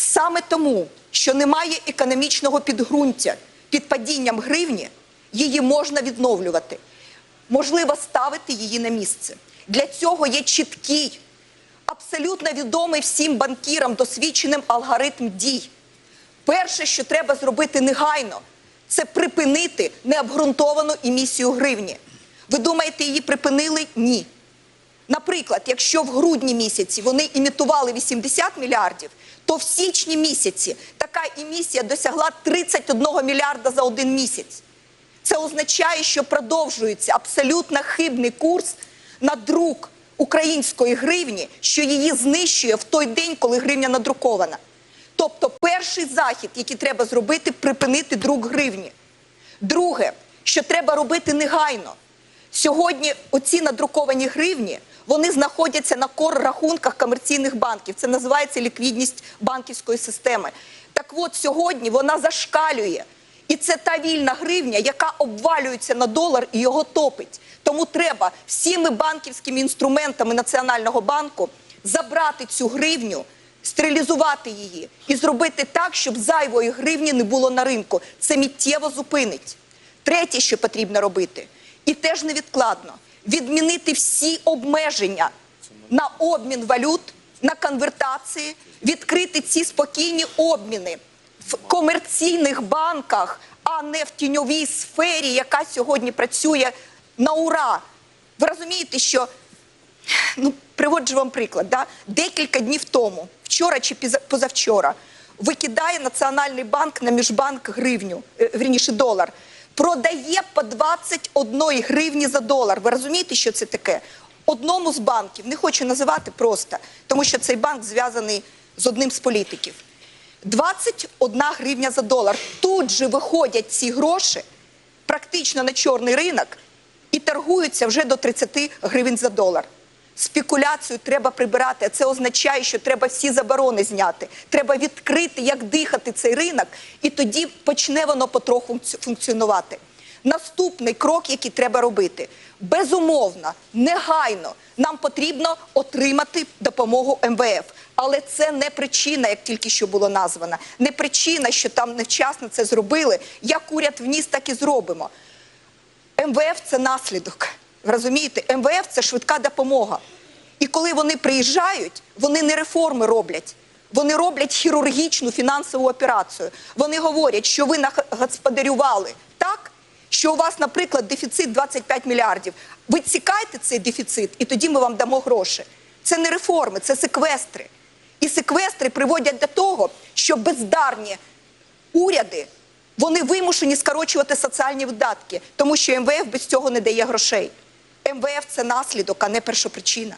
саме тому, що немає економічного підґрунтя під падінням гривні, її можна відновлювати. Можливо, ставити її на місце. Для цього є чіткий, абсолютно відомий всім банкірам досвідченим алгоритм дій. Перше, що треба зробити негайно, це припинити необґрунтовану емісію гривні. Ви думаєте, її припинили? Ні. Наприклад, якщо в грудні місяці вони імітували 80 мільярдів, то в січні місяці така емісія досягла 31 мільярда за один місяць. Це означає, що продовжується абсолютно хибний курс на друк української гривні, що її знищує в той день, коли гривня надрукована. Тобто, перший захід, який треба зробити, припинити друк гривні. Друге, що треба робити негайно. Сьогодні оці надруковані гривні вони знаходяться на кор рахунках комерційних банків. Це називається ліквідність банківської системи. Так от сьогодні вона зашкалює. І це та вільна гривня, яка обвалюється на долар і його топить. Тому треба всіми банківськими інструментами Національного банку забрати цю гривню, стерилізувати її і зробити так, щоб зайвої гривні не було на ринку. Це миттєво зупинить. Третє, що потрібно робити, і теж невідкладно відмінити всі обмеження на обмін валют, на конвертації, відкрити ці спокійні обміни в комерційних банках, а не в тіньовій сфері, яка сьогодні працює на ура. Ви розумієте, що ну, приводжу вам приклад, да? декілька днів тому, вчора чи позавчора, викидає Національний банк на міжбанк гривню, е, вірніше долар, продає по 21 гривні за долар. Ви розумієте, що це таке? Одному з банків, не хочу називати просто, тому що цей банк зв'язаний з одним з політиків. 21 гривня за долар. Тут же виходять ці гроші практично на чорний ринок і торгуються вже до 30 гривень за долар. Спекуляцію треба прибирати. а Це означає, що треба всі заборони зняти. Треба відкрити, як дихати цей ринок, і тоді почне воно потроху функціонувати. Наступний крок, який треба робити, безумовно, негайно нам потрібно отримати допомогу МВФ. Але це не причина, як тільки що було названо, не причина, що там невчасно це зробили. Як уряд вніс, так і зробимо. МВФ це наслідок. Розумієте, МВФ це швидка допомога. І коли вони приїжджають, вони не реформи роблять. Вони роблять хірургічну фінансову операцію. Вони говорять, що ви нагосподарювали так, що у вас, наприклад, дефіцит 25 мільярдів. Ви цікайте цей дефіцит, і тоді ми вам дамо гроші. Це не реформи, це секвестри. І секвестри приводять до того, що бездарні уряди вони вимушені скорочувати соціальні видатки, тому що МВФ без цього не дає грошей. МВФ це наслідок, а не першопричина.